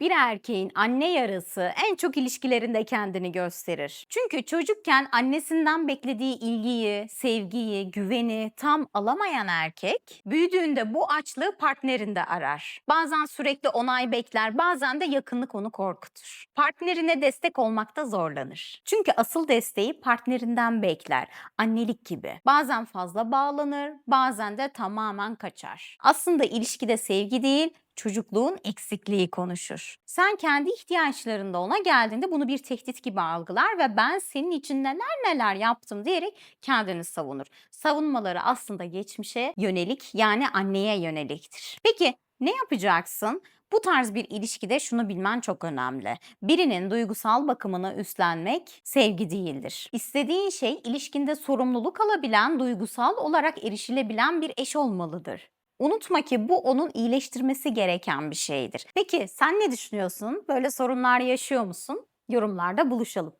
Bir erkeğin anne yarası en çok ilişkilerinde kendini gösterir. Çünkü çocukken annesinden beklediği ilgiyi, sevgiyi, güveni tam alamayan erkek büyüdüğünde bu açlığı partnerinde arar. Bazen sürekli onay bekler, bazen de yakınlık onu korkutur. Partnerine destek olmakta zorlanır. Çünkü asıl desteği partnerinden bekler. Annelik gibi. Bazen fazla bağlanır, bazen de tamamen kaçar. Aslında ilişkide sevgi değil, çocukluğun eksikliği konuşur. Sen kendi ihtiyaçlarında ona geldiğinde bunu bir tehdit gibi algılar ve ben senin için neler neler yaptım diyerek kendini savunur. Savunmaları aslında geçmişe yönelik yani anneye yöneliktir. Peki ne yapacaksın? Bu tarz bir ilişkide şunu bilmen çok önemli. Birinin duygusal bakımını üstlenmek sevgi değildir. İstediğin şey ilişkinde sorumluluk alabilen, duygusal olarak erişilebilen bir eş olmalıdır. Unutma ki bu onun iyileştirmesi gereken bir şeydir. Peki sen ne düşünüyorsun? Böyle sorunlar yaşıyor musun? Yorumlarda buluşalım.